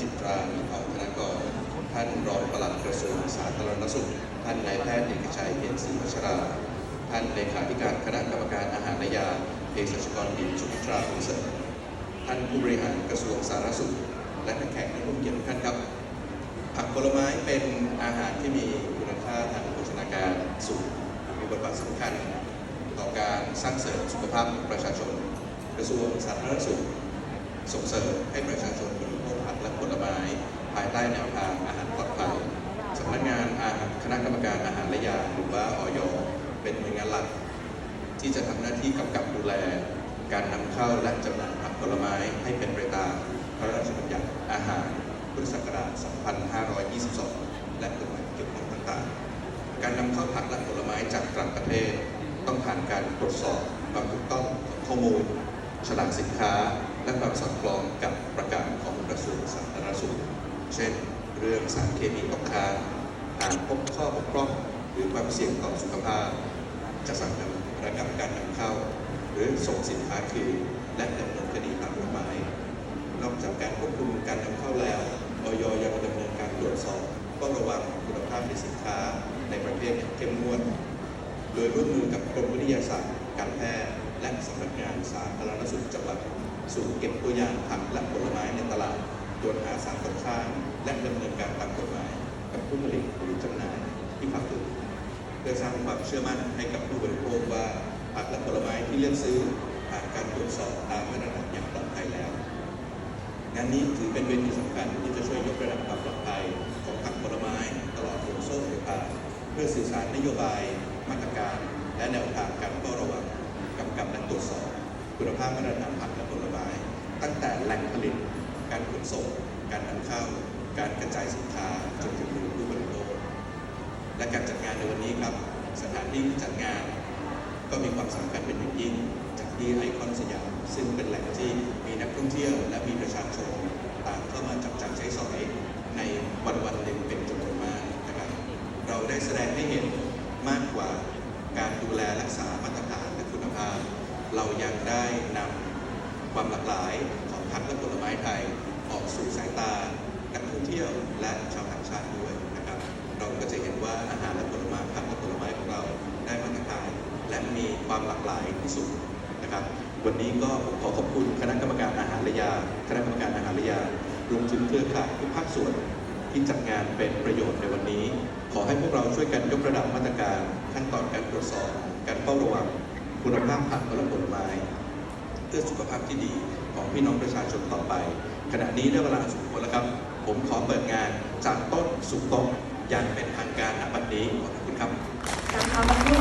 จิตรามีเผ่าธนกรท่านรองปลัดกระทรวงสาธารณสุข ท่านนายแพทย์เอกชัยเพียรศรีวัชรา ท่านเลขาธิการคณะกรรมการอาหารและยาเภสัชกรหญิงชุติตราบุญเสริมท่านผู้บริหารกระทรวงสาธารณสุข และนักแขกที่ร่วมเกียรติท่านครับ ผักผลไม้เป็นอาหารที่มีคุณค่าทางโภชนาการสูงมีบทบาทสำคัญ ต่อการสร้างเสริมสุขภาพของประชาชน กระทรวงสาธารณสุข ส่งเสริมให้ประชาชนบริโภคผัก และผลไม้ ภายใต้แนวทางอาหารปลอดภัยสำนักงานอาหารคณะกรรมการอาหารและยาหรือว่าออยเป็นหน่วยงานหลัก ที่จะทำหน้าที่กำกับดูแล การนำเข้าและจำหน่ายผักผลไม้ให้เป็นไปตามพระราชบัญญัติอาหารพุทธศักราช 2522 และกฎหมายเกี่ยวข้องต่างๆ การนำเข้าผักและผลไม้จากต่างประเทศ ต้องผ่านการตรวจสอบความถูกต้องของข้อมูล ฉลากสินค้า และความสอดคล้องกับประกาศของกระทรวงสาธารณสุข เช่น เรื่องสารเคมีตกค้างหากพบข้อบกพร่องหรือความเสี่ยงต่อสุขภาพ จะสั่งระงับการนำเข้า หรือส่งสินค้าคืนและดำเนินคดีตามกฎหมาย นอกจากการควบคุมการนำเข้าแล้วออยยังดำเนินการตรวจสอบเฝ้าระวังคุณภาพในสินค้าในประเทศเข้มงวด โดยร่วมมือกับกรมวิทยาศาสตร์การแพทย์ และสำนักงานสาธารณสุขจังหวัดสู่เก็บตัวอย่างผักและผลไม้ในตลาดตรวจหาสารตกค้างและดำเนินการตามกฎหมาย กับผู้ผลิตหรือจำหน่ายที่ฝ่าฝืนเพื่อสร้างความเชื่อมั่นให้กับผู้บริโภคว่าผักและผลไม้ที่เลือกซื้อผ่านการตรวจสอบตามมาตรฐานอย่างปลอดภัยแล้วงานนี้ถือเป็นเวทีสำคัญที่จะช่วยยกระดับความปลอดภัยของผักผลไม้ตลอดห่วงโซ่ไฟฟ้าเพื่อสื่อสารนโยบาย มาตรการ และแนวทางการเฝ้าระวัง กำกับและตรวจสอบคุณภาพมาตรฐานผักและผลไม้ ตั้งแต่แหล่งผลิต การขนส่ง การนำเข้า การกระจายสินค้าจนถึงมือผู้บริโภคและการจัดงานในวันนี้ครับสถานที่จัดงาน ก็มีความสำคัญเป็นอย่างยิ่งจากที่ไอคอนสยามซึ่งเป็นแหล่งที่มีนักท่องเที่ยวและมีประชาชนต่างเข้ามาจับจ่ายใช้สอยในวันวันหนึ่งเป็นจำนวนมากนะครับเราได้แสดงให้เห็นมากกว่าการดูแลรักษามาตรฐาน เรายังได้นำความหลากหลายของผักและผลไม้ไทยออกสู่สายตานักท่องเที่ยวและชาวต่างชาติด้วยนะครับ เราก็จะเห็นว่าอาหารและผลไม้ผักและผลไม้ของเราได้มาตรฐานและมีความหลากหลายที่สุดนะครับ วันนี้ก็ขอขอบคุณคณะกรรมการอาหารและยา คณะกรรมการอาหารและยารวมถึงเครือข่ายทุกภาคส่วนที่จัดงานเป็นประโยชน์ในวันนี้ ขอให้พวกเราช่วยกันยกระดับมาตรการขั้นตอนการตรวจสอบ การเฝ้าระวัง คุณภาพผักและผลไม้ เพื่อสุขภาพที่ดีของพี่น้องประชาชนต่อไป ขณะนี้ได้เวลาสมควรแล้วครับ ผมขอเปิดงานจากต้นสู่โต๊ะอย่างเป็นทางการณบัดนี้ขอบคุณครับ